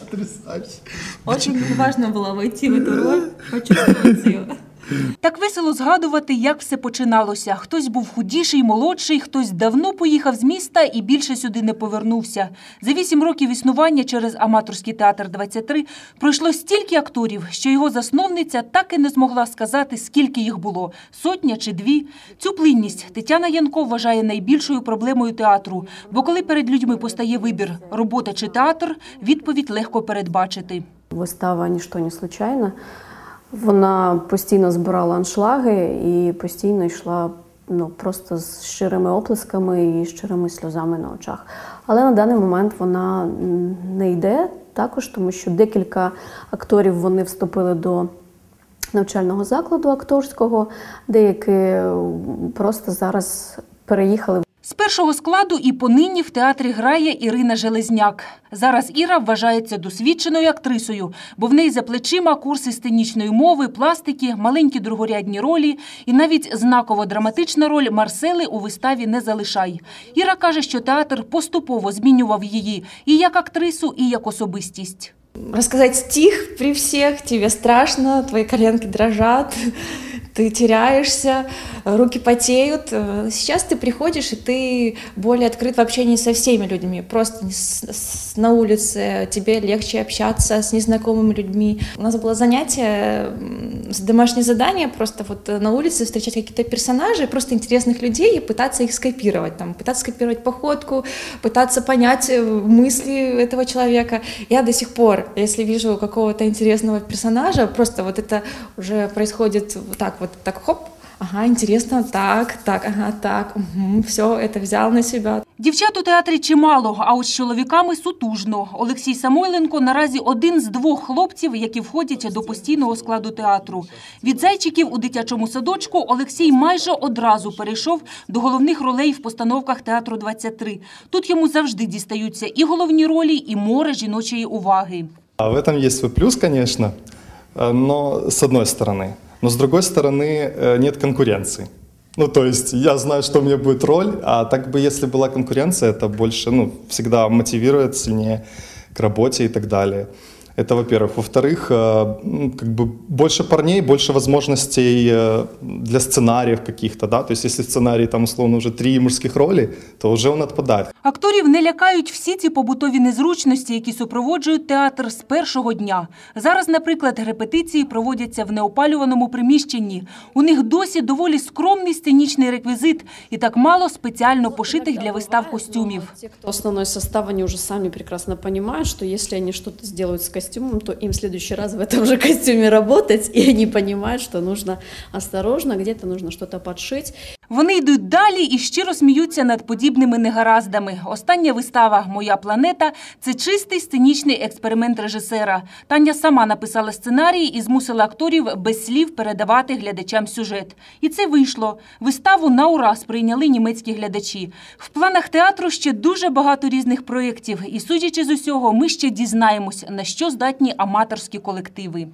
Потрясающе. Очень важно было войти в эту роль, почувствовать ее. Так весело згадувати, як все починалося. Хтось був худіший, молодший, хтось давно поїхав з міста і більше сюди не повернувся. За вісім років існування через аматорський театр 23 пройшло стільки акторів, що його засновниця так і не змогла сказати, скільки їх було сотня чи дві. Цю плинність Тетяна Янко вважає найбільшою проблемою театру. Бо коли перед людьми постає вибір робота чи театр, відповідь легко передбачити. Вистава ніщо не случайно. Вона постійно збирала аншлаги і постійно йшла ну, просто з щирими оплесками і щирими сльозами на очах. Але на даний момент вона не йде також, тому що декілька акторів вони вступили до навчального закладу акторського, деякі просто зараз переїхали З першого складу і понині в театрі грає Ірина Железняк. Зараз Іра вважається досвідченою актрисою, бо в неї за плечима курси сценічної мови, пластики, маленькі другорядні ролі і навіть знакова драматична роль Марсели у виставі «Не залишай». Іра каже, що театр поступово змінював її і як актрису, і як особистість. Рассказать стих при всех, тебе страшно, твои коленки дрожат, ты теряешься, руки потеют. Э, Сейчас ты приходишь, и ты более открыт в общении со всеми людьми. Просто на улице тебе легче общаться с незнакомыми людьми. У нас было занятие, домашнее задание, просто вот э, на улице встречать каких-то персонажей, просто интересных людей и пытаться их скопировать. Там, пытаться скопировать походку, пытаться понять э, мысли этого человека. Я до сих пор, если вижу какого-то интересного персонажа, просто вот это уже происходит вот так вот, так хоп, ага, интересно, так, так, ага, так, все, это взял на себя, Дівчат у театрі чимало, а от з чоловіками сутужно. Олексій Самойленко наразі один з двох хлопців, які входять до постійного складу театру. Від зайчиків у дитячому садочку Олексій майже одразу перейшов до головних ролей в постановках театру 23. Тут йому завжди дістаються і головні ролі, і море жіночої уваги. А в этом есть свой плюс, конечно, э, но с одной стороны. Но с другой стороны э, нет конкуренции. Ну, то есть я знаю, что у меня будет роль, а так бы, если была конкуренция, это больше, ну, всегда мотивирует сильнее к работе и так далее. Это, во-первых. Во-вторых, э, ну, как бы больше парней, больше возможностей э, для сценариев каких-то, да. То есть если в сценарии там условно уже три мужских роли, то уже он отпадает. Акторів не лякають всі ці побутові незручності, які супроводжують театр з першого дня. Зараз, наприклад, репетиції проводяться в неопалюваному приміщенні. У них досі доволі скромний сценічний реквізит і так мало спеціально пошитих для вистав костюмів. Те, кто основной состав, они уже сами прекрасно понимают, что если они что-то сделают с костюмом, то им в следующий раз в этом же костюме работать, и они понимают, что нужно осторожно, где-то нужно что-то подшить. Вони йдуть далі і щиро сміються над подібними негараздами. Остання вистава Моя планета це чистий сценічний експеримент режисера. Таня сама написала сценарій і змусила акторів без слів передавати глядачам сюжет. І це вийшло. Виставу на ура сприйняли німецькі глядачі. В планах театру ще дуже багато різних проєктів. І судячи з усього, ми ще дізнаємось, на що здатні аматорські колективи.